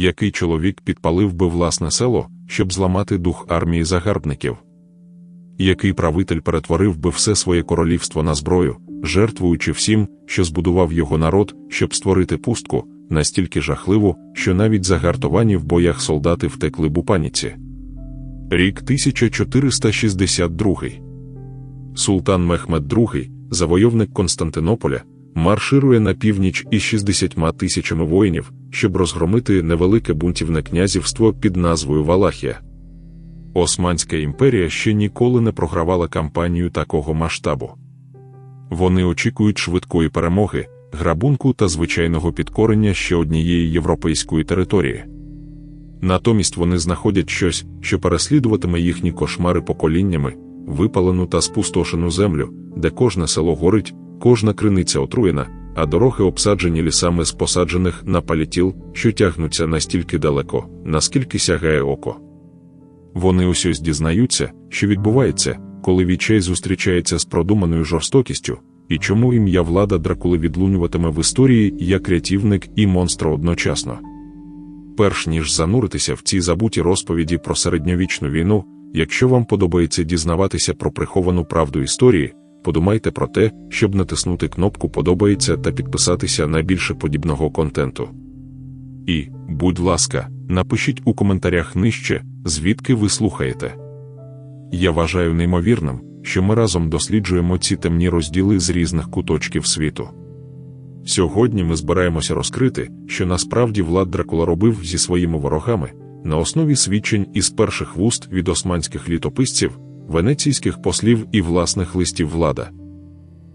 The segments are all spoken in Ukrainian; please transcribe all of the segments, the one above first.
який чоловік підпалив би власне село, щоб зламати дух армії загарбників? Який правитель перетворив би все своє королівство на зброю, жертвуючи всім, що збудував його народ, щоб створити пустку, настільки жахливу, що навіть загартовані в боях солдати втекли б у паніці. Рік 1462 Султан Мехмед II, завойовник Константинополя, марширує на північ із 60 тисячами воїнів, щоб розгромити невелике бунтівне князівство під назвою Валахія. Османська імперія ще ніколи не програвала кампанію такого масштабу. Вони очікують швидкої перемоги, грабунку та звичайного підкорення ще однієї європейської території. Натомість вони знаходять щось, що переслідуватиме їхні кошмари поколіннями, випалену та спустошену землю, де кожне село горить, кожна криниця отруєна, а дороги обсаджені лісами з посаджених на палітіл, що тягнуться настільки далеко, наскільки сягає око. Вони ось дізнаються, що відбувається, коли відчай зустрічається з продуманою жорстокістю, і чому ім'я влада Дракули відлунюватиме в історії як рятівник і монстр одночасно. Перш ніж зануритися в ці забуті розповіді про середньовічну війну, якщо вам подобається дізнаватися про приховану правду історії, подумайте про те, щоб натиснути кнопку Подобається та підписатися на більше подібного контенту. І, будь ласка, напишіть у коментарях нижче, звідки ви слухаєте. Я вважаю неймовірним, що ми разом досліджуємо ці темні розділи з різних куточків світу. Сьогодні ми збираємося розкрити, що насправді Влад Дракула робив зі своїми ворогами на основі свідчень із перших вуст від османських літописців, венеційських послів і власних листів влада.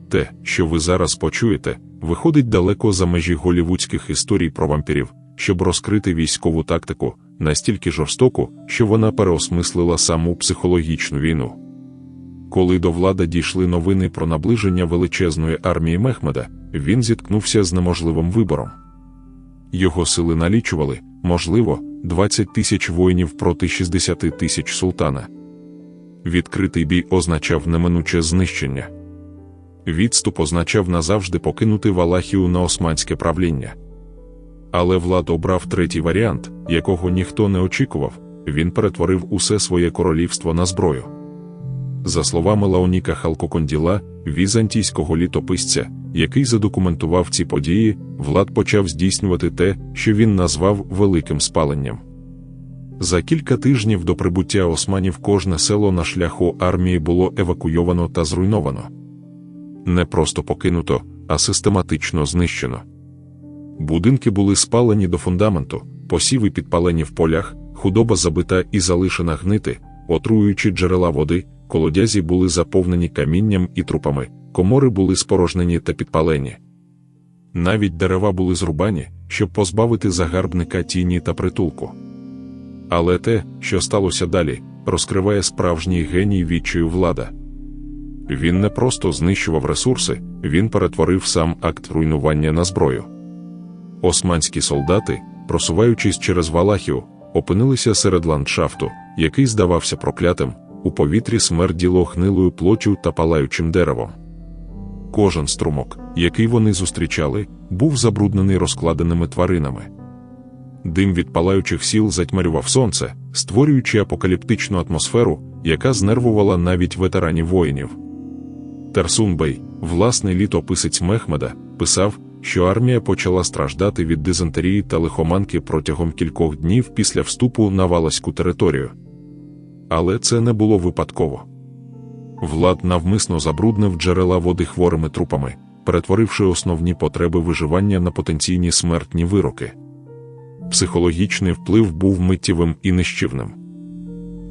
Те, що ви зараз почуєте, виходить далеко за межі голівудських історій про вампірів, щоб розкрити військову тактику, настільки жорстоку, що вона переосмислила саму психологічну війну. Коли до влади дійшли новини про наближення величезної армії Мехмеда, він зіткнувся з неможливим вибором. Його сили налічували, можливо, 20 тисяч воїнів проти 60 тисяч султана. Відкритий бій означав неминуче знищення. Відступ означав назавжди покинути Валахію на османське правління. Але Влад обрав третій варіант, якого ніхто не очікував, він перетворив усе своє королівство на зброю. За словами Лаоніка Халкоконділа, візантійського літописця, який задокументував ці події, Влад почав здійснювати те, що він назвав великим спаленням. За кілька тижнів до прибуття османів кожне село на шляху армії було евакуйовано та зруйновано. Не просто покинуто, а систематично знищено. Будинки були спалені до фундаменту, посіви підпалені в полях, худоба забита і залишена гнити, отруюючи джерела води, колодязі були заповнені камінням і трупами, комори були спорожнені та підпалені. Навіть дерева були зрубані, щоб позбавити загарбника тіні та притулку. Але те, що сталося далі, розкриває справжній геній відчаю влада. Він не просто знищував ресурси, він перетворив сам акт руйнування на зброю. Османські солдати, просуваючись через Валахію, опинилися серед ландшафту, який здавався проклятим, у повітрі смерділо гнилою плотю та палаючим деревом. Кожен струмок, який вони зустрічали, був забруднений розкладеними тваринами. Дим від палаючих сіл затьмарював сонце, створюючи апокаліптичну атмосферу, яка знервувала навіть ветеранів воїнів. Терсунбей, власний літописець Мехмеда, писав, що армія почала страждати від дизентерії та лихоманки протягом кількох днів після вступу на Валаську територію. Але це не було випадково. Влад навмисно забруднив джерела води хворими трупами, перетворивши основні потреби виживання на потенційні смертні вироки. Психологічний вплив був миттєвим і нищівним.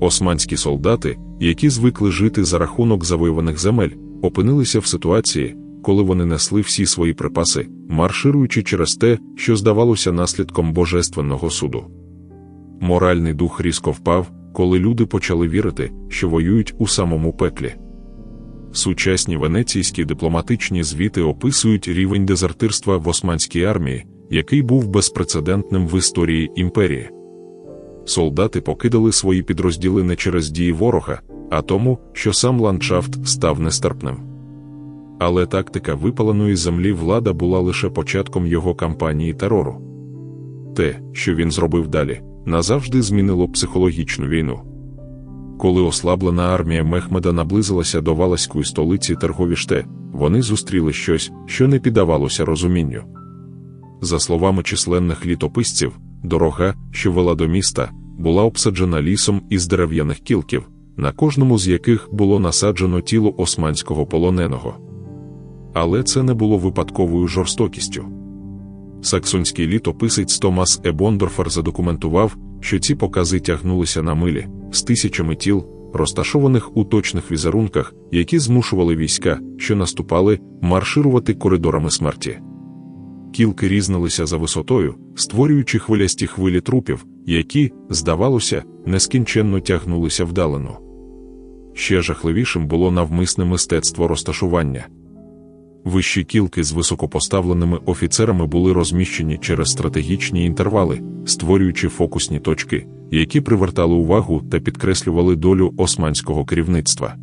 Османські солдати, які звикли жити за рахунок завоюваних земель, опинилися в ситуації, коли вони несли всі свої припаси, маршируючи через те, що здавалося наслідком божественного суду. Моральний дух різко впав, коли люди почали вірити, що воюють у самому пеклі. Сучасні венеційські дипломатичні звіти описують рівень дезертирства в османській армії, який був безпрецедентним в історії імперії. Солдати покидали свої підрозділи не через дії ворога, а тому, що сам ландшафт став нестерпним. Але тактика випаленої землі влада була лише початком його кампанії терору. Те, що він зробив далі, назавжди змінило психологічну війну. Коли ослаблена армія Мехмеда наблизилася до Валаської столиці Терговіште, вони зустріли щось, що не піддавалося розумінню. За словами численних літописців, дорога, що вела до міста, була обсаджена лісом із дерев'яних кілків, на кожному з яких було насаджено тіло османського полоненого. Але це не було випадковою жорстокістю. Саксонський літописець Томас Ебондорфер задокументував, що ці покази тягнулися на милі з тисячами тіл, розташованих у точних візерунках, які змушували війська, що наступали, марширувати коридорами смерті. Кілки різнилися за висотою, створюючи хвилясті хвилі трупів, які, здавалося, нескінченно тягнулися вдалину. Ще жахливішим було навмисне мистецтво розташування. Вищі кілки з високопоставленими офіцерами були розміщені через стратегічні інтервали, створюючи фокусні точки, які привертали увагу та підкреслювали долю османського керівництва.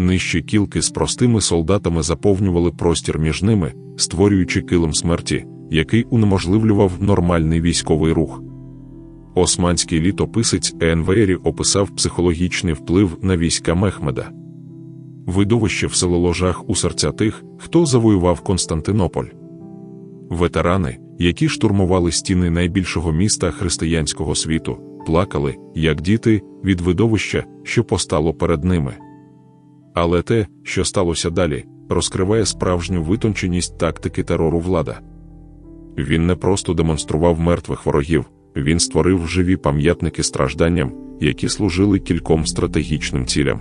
Нижчі кілки з простими солдатами заповнювали простір між ними, створюючи килим смерті, який унеможливлював нормальний військовий рух. Османський літописець Енвері описав психологічний вплив на війська Мехмеда. Видовище вселило жах у серця тих, хто завоював Константинополь. Ветерани, які штурмували стіни найбільшого міста християнського світу, плакали, як діти, від видовища, що постало перед ними. Але те, що сталося далі, розкриває справжню витонченість тактики терору влада. Він не просто демонстрував мертвих ворогів, він створив живі пам'ятники стражданням, які служили кільком стратегічним цілям.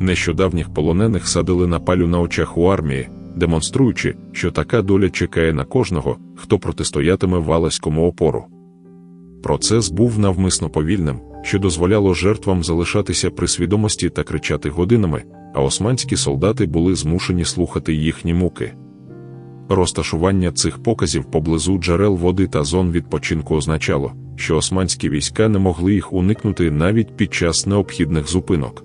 Нещодавніх полонених садили на палю на очах у армії, демонструючи, що така доля чекає на кожного, хто протистоятиме валаському опору. Процес був навмисно повільним, що дозволяло жертвам залишатися при свідомості та кричати годинами, а османські солдати були змушені слухати їхні муки. Розташування цих показів поблизу джерел води та зон відпочинку означало, що османські війська не могли їх уникнути навіть під час необхідних зупинок.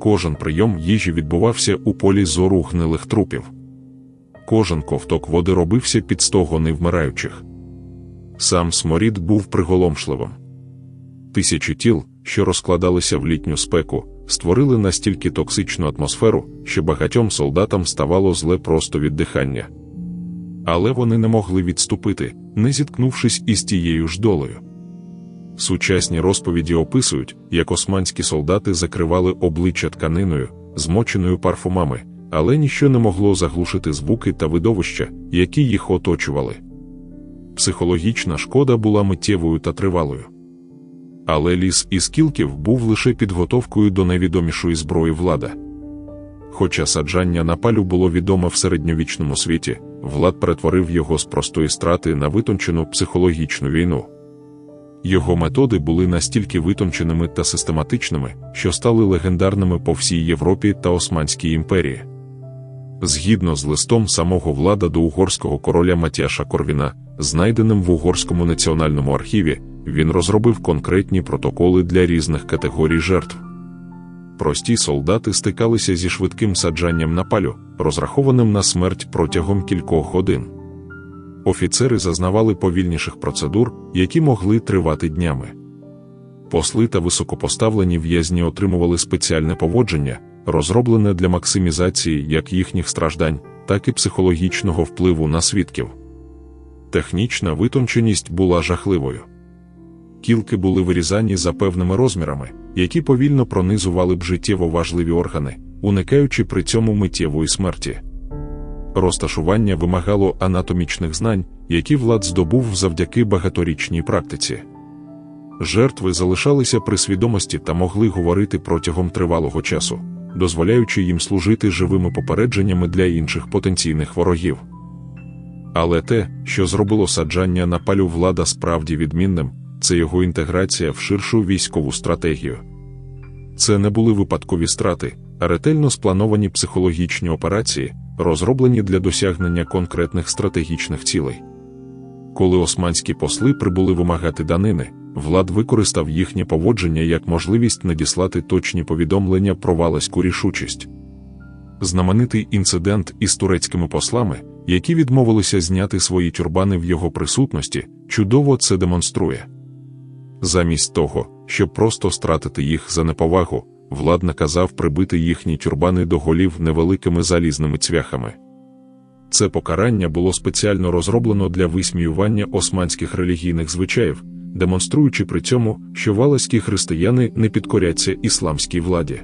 Кожен прийом їжі відбувався у полі зору гнилих трупів. Кожен ковток води робився під стогони вмираючих. Сам сморід був приголомшливим. Тисячі тіл, що розкладалися в літню спеку, створили настільки токсичну атмосферу, що багатьом солдатам ставало зле просто від дихання. Але вони не могли відступити, не зіткнувшись із тією ж долею. Сучасні розповіді описують, як османські солдати закривали обличчя тканиною, змоченою парфумами, але ніщо не могло заглушити звуки та видовища, які їх оточували. Психологічна шкода була миттєвою та тривалою. Але ліс із кілків був лише підготовкою до найвідомішої зброї влада. Хоча саджання на палю було відоме в середньовічному світі, влад перетворив його з простої страти на витончену психологічну війну. Його методи були настільки витонченими та систематичними, що стали легендарними по всій Європі та Османській імперії. Згідно з листом самого влада до угорського короля Матяша Корвіна, знайденим в Угорському національному архіві, він розробив конкретні протоколи для різних категорій жертв. Прості солдати стикалися зі швидким саджанням на палю, розрахованим на смерть протягом кількох годин. Офіцери зазнавали повільніших процедур, які могли тривати днями. Посли та високопоставлені в'язні отримували спеціальне поводження, розроблене для максимізації як їхніх страждань, так і психологічного впливу на свідків. Технічна витонченість була жахливою. Кілки були вирізані за певними розмірами, які повільно пронизували б життєво важливі органи, уникаючи при цьому миттєвої смерті. Розташування вимагало анатомічних знань, які влад здобув завдяки багаторічній практиці. Жертви залишалися при свідомості та могли говорити протягом тривалого часу, дозволяючи їм служити живими попередженнями для інших потенційних ворогів. Але те, що зробило саджання на палю влада справді відмінним, це його інтеграція в ширшу військову стратегію. Це не були випадкові страти, а ретельно сплановані психологічні операції, розроблені для досягнення конкретних стратегічних цілей. Коли османські посли прибули вимагати данини, влад використав їхнє поводження як можливість надіслати точні повідомлення про валаську рішучість. Знаменитий інцидент із турецькими послами, які відмовилися зняти свої тюрбани в його присутності, чудово це демонструє. Замість того, щоб просто стратити їх за неповагу, влад наказав прибити їхні тюрбани до голів невеликими залізними цвяхами. Це покарання було спеціально розроблено для висміювання османських релігійних звичаїв, демонструючи при цьому, що валаські християни не підкоряться ісламській владі.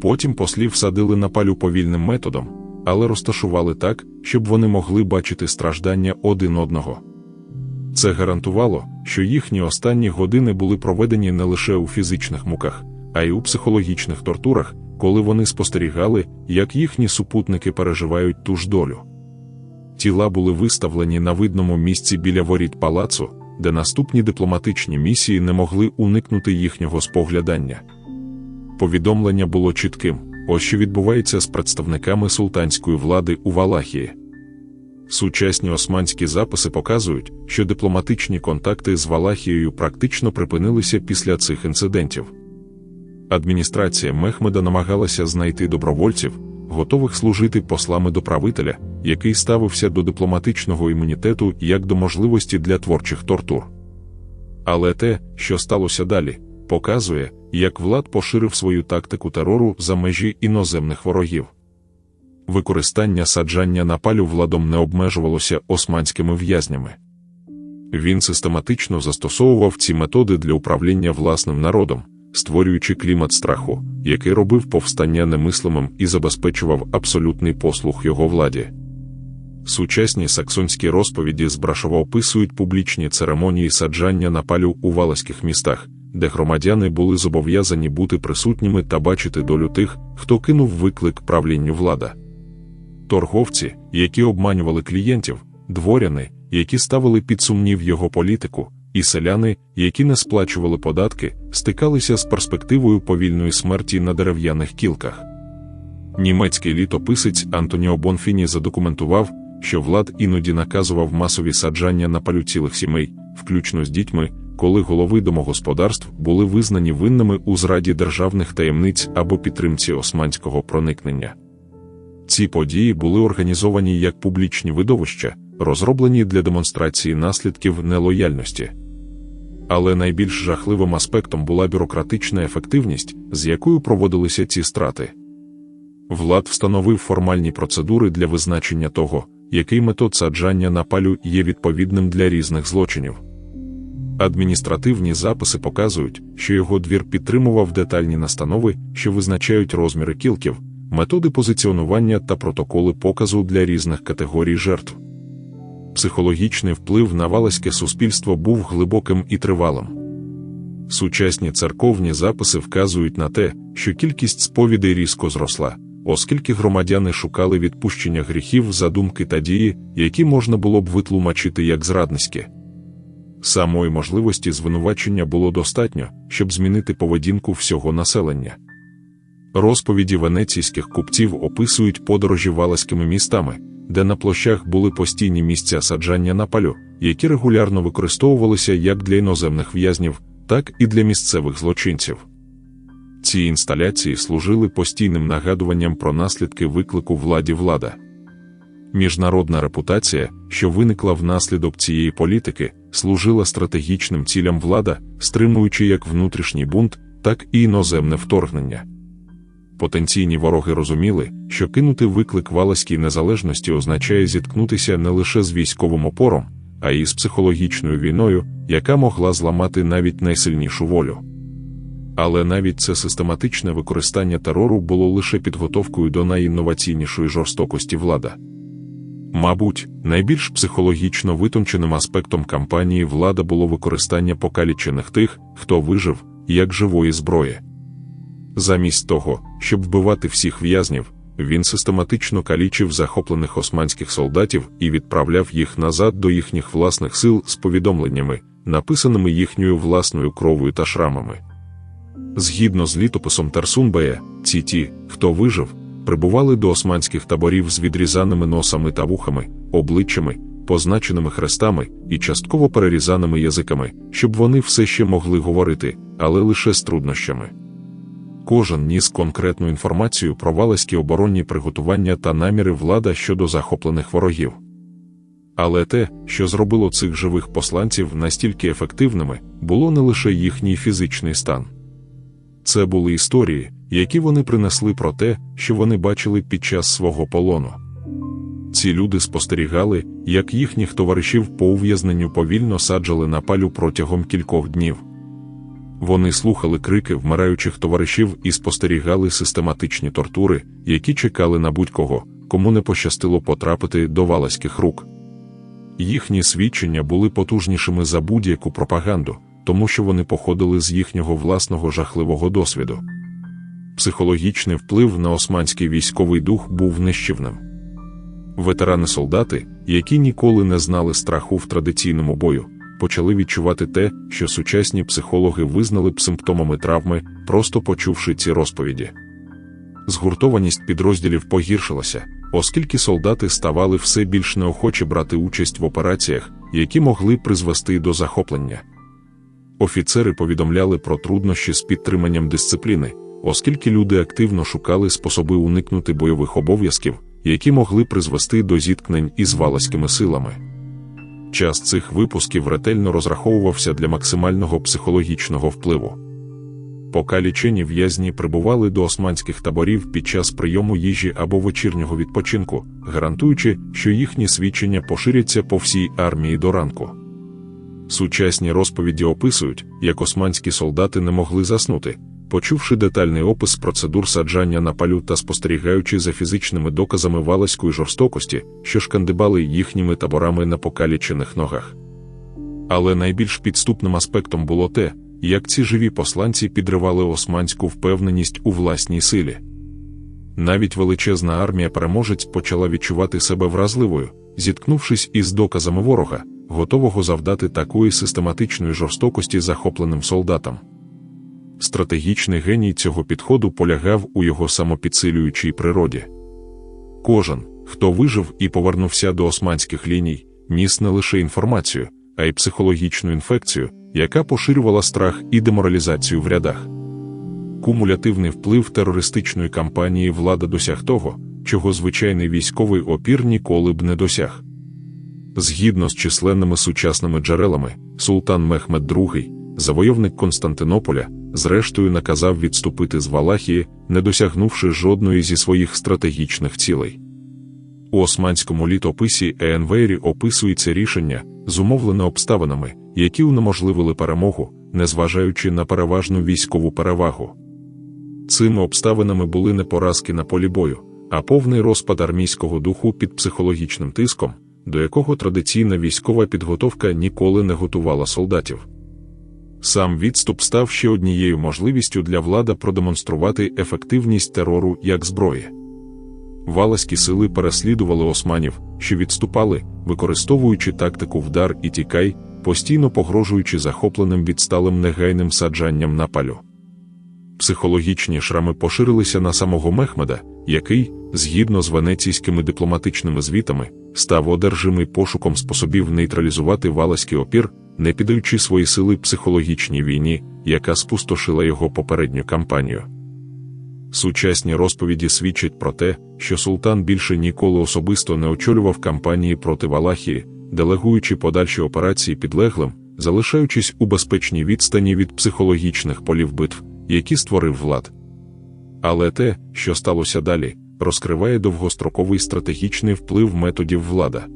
Потім послів садили на палю повільним методом, але розташували так, щоб вони могли бачити страждання один одного. Це гарантувало, що їхні останні години були проведені не лише у фізичних муках, а й у психологічних тортурах, коли вони спостерігали, як їхні супутники переживають ту ж долю. Тіла були виставлені на видному місці біля воріт палацу, де наступні дипломатичні місії не могли уникнути їхнього споглядання. Повідомлення було чітким: ось що відбувається з представниками султанської влади у Валахії. Сучасні османські записи показують, що дипломатичні контакти з Валахією практично припинилися після цих інцидентів. Адміністрація Мехмеда намагалася знайти добровольців, готових служити послами до правителя, який ставився до дипломатичного імунітету як до можливості для творчих тортур. Але те, що сталося далі, показує, як влад поширив свою тактику терору за межі іноземних ворогів. Використання саджання на палю владом не обмежувалося османськими в'язнями. Він систематично застосовував ці методи для управління власним народом, створюючи клімат страху, який робив повстання немислимим і забезпечував абсолютний послух його владі. Сучасні саксонські розповіді з Брашова описують публічні церемонії саджання на палю у валаських містах, де громадяни були зобов'язані бути присутніми та бачити долю тих, хто кинув виклик правлінню влада. Торговці, які обманювали клієнтів, дворяни, які ставили під сумнів його політику, і селяни, які не сплачували податки, стикалися з перспективою повільної смерті на дерев'яних кілках. Німецький літописець Антоніо Бонфіні задокументував, що влад іноді наказував масові саджання на палю цілих сімей, включно з дітьми, коли голови домогосподарств були визнані винними у зраді державних таємниць або підтримці османського проникнення. Ці події були організовані як публічні видовища, розроблені для демонстрації наслідків нелояльності. Але найбільш жахливим аспектом була бюрократична ефективність, з якою проводилися ці страти. Влад встановив формальні процедури для визначення того, який метод саджання на палю є відповідним для різних злочинів. Адміністративні записи показують, що його двір підтримував детальні настанови, що визначають розміри кілків, методи позиціонування та протоколи показу для різних категорій жертв. Психологічний вплив на валаське суспільство був глибоким і тривалим. Сучасні церковні записи вказують на те, що кількість сповідей різко зросла, оскільки громадяни шукали відпущення гріхів за думки та дії, які можна було б витлумачити як зрадницькі. Самої можливості звинувачення було достатньо, щоб змінити поведінку всього населення. Розповіді венеційських купців описують подорожі валаськими містами, де на площах були постійні місця саджання на палю, які регулярно використовувалися як для іноземних в'язнів, так і для місцевих злочинців. Ці інсталяції служили постійним нагадуванням про наслідки виклику владі влада. Міжнародна репутація, що виникла внаслідок цієї політики, служила стратегічним цілям влада, стримуючи як внутрішній бунт, так і іноземне вторгнення. Потенційні вороги розуміли, що кинути виклик валаській незалежності означає зіткнутися не лише з військовим опором, а й з психологічною війною, яка могла зламати навіть найсильнішу волю. Але навіть це систематичне використання терору було лише підготовкою до найінноваційнішої жорстокості влада. Мабуть, найбільш психологічно витонченим аспектом кампанії влада було використання покалічених тих, хто вижив, як живої зброї. Замість того, щоб вбивати всіх в'язнів, він систематично калічив захоплених османських солдатів і відправляв їх назад до їхніх власних сил з повідомленнями, написаними їхньою власною кровою та шрамами. Згідно з літописом Тарсунбея, ці ті, хто вижив, прибували до османських таборів з відрізаними носами та вухами, обличчями, позначеними хрестами і частково перерізаними язиками, щоб вони все ще могли говорити, але лише з труднощами. Кожен ніс конкретну інформацію про валаські оборонні приготування та наміри влада щодо захоплених ворогів. Але те, що зробило цих живих посланців настільки ефективними, було не лише їхній фізичний стан. Це були історії, які вони принесли про те, що вони бачили під час свого полону. Ці люди спостерігали, як їхніх товаришів по ув'язненню повільно саджали на палю протягом кількох днів. Вони слухали крики вмираючих товаришів і спостерігали систематичні тортури, які чекали на будь-кого, кому не пощастило потрапити до валаських рук. Їхні свідчення були потужнішими за будь-яку пропаганду, тому що вони походили з їхнього власного жахливого досвіду. Психологічний вплив на османський військовий дух був нищівним. Ветерани-солдати, які ніколи не знали страху в традиційному бою, почали відчувати те, що сучасні психологи визнали б симптомами травми, просто почувши ці розповіді. Згуртованість підрозділів погіршилася, оскільки солдати ставали все більш неохоче брати участь в операціях, які могли призвести до захоплення. Офіцери повідомляли про труднощі з підтриманням дисципліни, оскільки люди активно шукали способи уникнути бойових обов'язків, які могли призвести до зіткнень із валаськими силами. Час цих випусків ретельно розраховувався для максимального психологічного впливу. Покалічені в'язні прибували до османських таборів під час прийому їжі або вечірнього відпочинку, гарантуючи, що їхні свідчення поширяться по всій армії до ранку. Сучасні розповіді описують, як османські солдати не могли заснути, почувши детальний опис процедур саджання на палю та спостерігаючи за фізичними доказами валаської жорстокості, що шкандибали їхніми таборами на покалічених ногах. Але найбільш підступним аспектом було те, як ці живі посланці підривали османську впевненість у власній силі. Навіть величезна армія переможець почала відчувати себе вразливою, зіткнувшись із доказами ворога, готового завдати такої систематичної жорстокості захопленим солдатам. Стратегічний геній цього підходу полягав у його самопідсилюючій природі. Кожен, хто вижив і повернувся до османських ліній, ніс не лише інформацію, а й психологічну інфекцію, яка поширювала страх і деморалізацію в рядах. Кумулятивний вплив терористичної кампанії влада досяг того, чого звичайний військовий опір ніколи б не досяг. Згідно з численними сучасними джерелами, султан Мехмед II, завойовник Константинополя, зрештою наказав відступити з Валахії, не досягнувши жодної зі своїх стратегічних цілей. У османському літописі Енвейрі описується рішення, зумовлене обставинами, які унеможливили перемогу, незважаючи на переважну військову перевагу. Цими обставинами були не поразки на полі бою, а повний розпад армійського духу під психологічним тиском, до якого традиційна військова підготовка ніколи не готувала солдатів. Сам відступ став ще однією можливістю для влади продемонструвати ефективність терору як зброї. Валаські сили переслідували османів, що відступали, використовуючи тактику вдар і тікай, постійно погрожуючи захопленим відсталим негайним саджанням на палю. Психологічні шрами поширилися на самого Мехмеда, який, згідно з венеційськими дипломатичними звітами, став одержимий пошуком способів нейтралізувати валаський опір, не піддаючи свої сили психологічній війні, яка спустошила його попередню кампанію. Сучасні розповіді свідчать про те, що султан більше ніколи особисто не очолював кампанії проти Валахії, делегуючи подальші операції підлеглим, залишаючись у безпечній відстані від психологічних полів битв, які створив влад. Але те, що сталося далі, розкриває довгостроковий стратегічний вплив методів влада.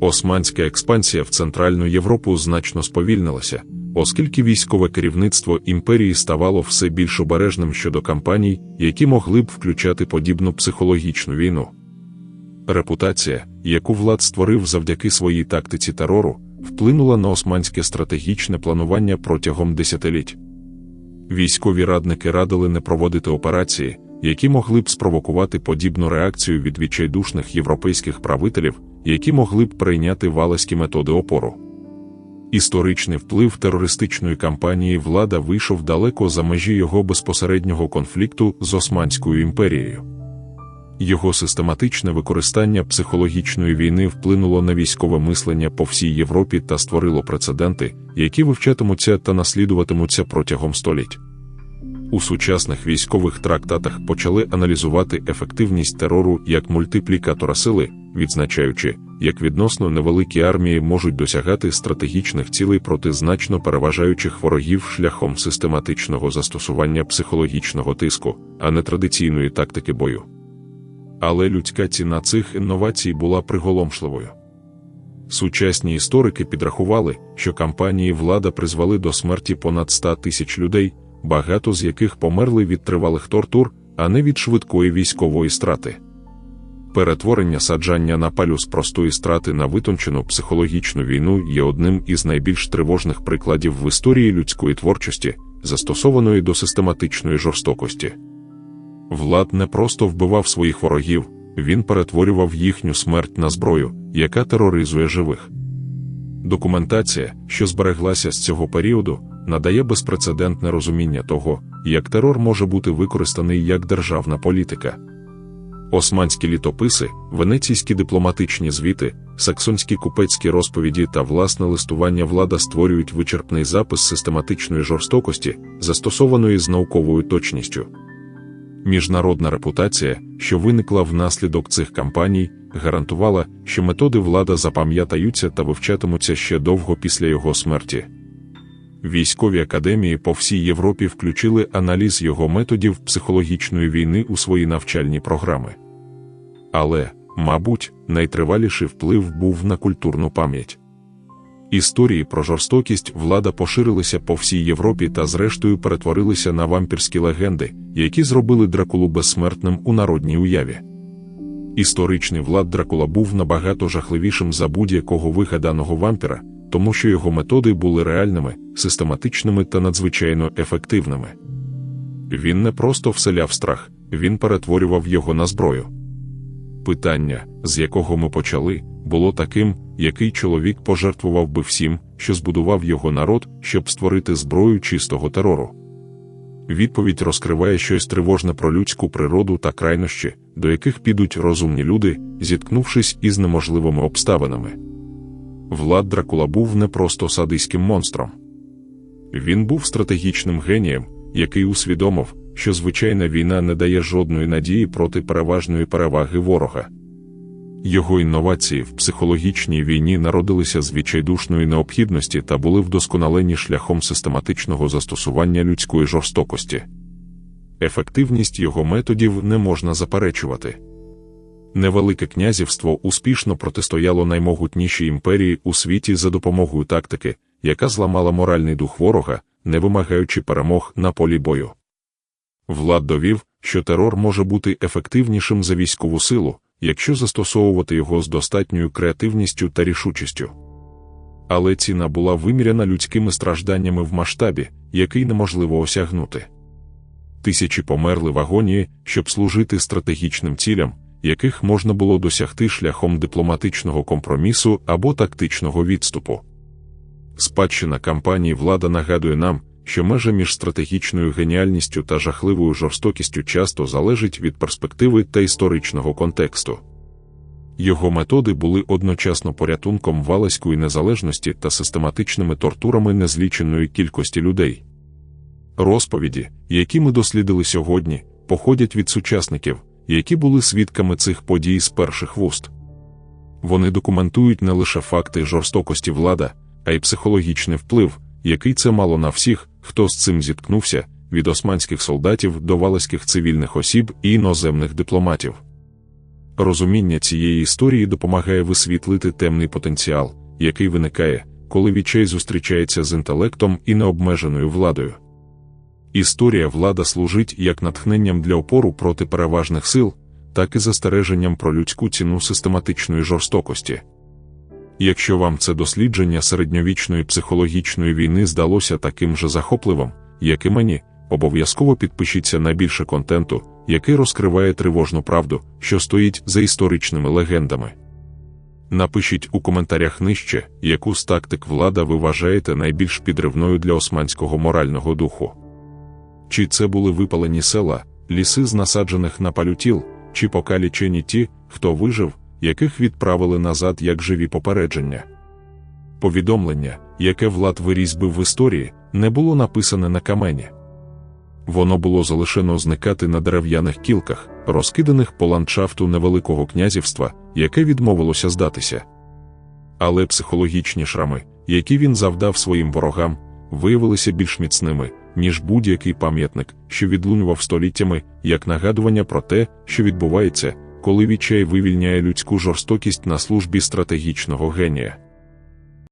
Османська експансія в Центральну Європу значно сповільнилася, оскільки військове керівництво імперії ставало все більш обережним щодо кампаній, які могли б включати подібну психологічну війну. Репутація, яку влад створив завдяки своїй тактиці терору, вплинула на османське стратегічне планування протягом десятиліть. Військові радники радили не проводити операції, які могли б спровокувати подібну реакцію від відчайдушних європейських правителів, які могли б прийняти валаські методи опору. Історичний вплив терористичної кампанії влада вийшов далеко за межі його безпосереднього конфлікту з Османською імперією. Його систематичне використання психологічної війни вплинуло на військове мислення по всій Європі та створило прецеденти, які вивчатимуться та наслідуватимуться протягом століть. У сучасних військових трактатах почали аналізувати ефективність терору як мультиплікатора сили, відзначаючи, як відносно невеликі армії можуть досягати стратегічних цілей проти значно переважаючих ворогів шляхом систематичного застосування психологічного тиску, а не традиційної тактики бою. Але людська ціна цих інновацій була приголомшливою. Сучасні історики підрахували, що кампанії влада призвели до смерті понад 100 тисяч людей, багато з яких померли від тривалих тортур, а не від швидкої військової страти. Перетворення саджання на палю з простої страти на витончену психологічну війну є одним із найбільш тривожних прикладів в історії людської творчості, застосованої до систематичної жорстокості. Влад не просто вбивав своїх ворогів, він перетворював їхню смерть на зброю, яка тероризує живих. Документація, що збереглася з цього періоду, надає безпрецедентне розуміння того, як терор може бути використаний як державна політика. Османські літописи, венеційські дипломатичні звіти, саксонські купецькі розповіді та власне листування влада створюють вичерпний запис систематичної жорстокості, застосованої з науковою точністю. Міжнародна репутація, що виникла внаслідок цих кампаній, гарантувала, що методи влада запам'ятаються та вивчатимуться ще довго після його смерті. Військові академії по всій Європі включили аналіз його методів психологічної війни у свої навчальні програми. Але, мабуть, найтриваліший вплив був на культурну пам'ять. Історії про жорстокість влада поширилися по всій Європі та, зрештою, перетворилися на вампірські легенди, які зробили дракулу безсмертним у народній уяві. Історичний влад Дракула був набагато жахливішим за будь-якого вигаданого вампіра, тому що його методи були реальними, систематичними та надзвичайно ефективними. Він не просто вселяв страх, він перетворював його на зброю. Питання, з якого ми почали, було таким, який чоловік пожертвував би всім, що збудував його народ, щоб створити зброю чистого терору. Відповідь розкриває щось тривожне про людську природу та крайнощі, до яких підуть розумні люди, зіткнувшись із неможливими обставинами. Влад Дракула був не просто садиським монстром. Він був стратегічним генієм, який усвідомив, що звичайна війна не дає жодної надії проти переважної переваги ворога. Його інновації в психологічній війні народилися з відчайдушної необхідності та були вдосконалені шляхом систематичного застосування людської жорстокості. Ефективність його методів не можна заперечувати. Невелике князівство успішно протистояло наймогутнішій імперії у світі за допомогою тактики, яка зламала моральний дух ворога, не вимагаючи перемог на полі бою. Влад довів, що терор може бути ефективнішим за військову силу, якщо застосовувати його з достатньою креативністю та рішучістю. Але ціна була виміряна людськими стражданнями в масштабі, який неможливо осягнути. Тисячі померли в агонії, щоб служити стратегічним цілям, яких можна було досягти шляхом дипломатичного компромісу або тактичного відступу. Спадщина кампанії влада нагадує нам, що межа між стратегічною геніальністю та жахливою жорстокістю часто залежить від перспективи та історичного контексту. Його методи були одночасно порятунком валаської незалежності та систематичними тортурами незліченої кількості людей. Розповіді, які ми дослідили сьогодні, походять від сучасників, які були свідками цих подій з перших вуст. Вони документують не лише факти жорстокості влада, а й психологічний вплив, який це мало на всіх, хто з цим зіткнувся, від османських солдатів до валаських цивільних осіб і іноземних дипломатів. Розуміння цієї історії допомагає висвітлити темний потенціал, який виникає, коли відчай зустрічається з інтелектом і необмеженою владою. Історія влада служить як натхненням для опору проти переважних сил, так і застереженням про людську ціну систематичної жорстокості. Якщо вам це дослідження середньовічної психологічної війни здалося таким же захопливим, як і мені, обов'язково підпишіться на більше контенту, який розкриває тривожну правду, що стоїть за історичними легендами. Напишіть у коментарях нижче, яку з тактик влада ви вважаєте найбільш підривною для османського морального духу. Чи це були випалені села, ліси з насаджених на палютіл, чи покалічені ті, хто вижив, яких відправили назад як живі попередження. Повідомлення, яке влад вирізьбив в історії, не було написане на камені. Воно було залишено зникати на дерев'яних кілках, розкиданих по ландшафту невеликого князівства, яке відмовилося здатися. Але психологічні шрами, які він завдав своїм ворогам, виявилися більш міцними, ніж будь-який пам'ятник, що відлунював століттями, як нагадування про те, що відбувається, коли відчай вивільняє людську жорстокість на службі стратегічного генія.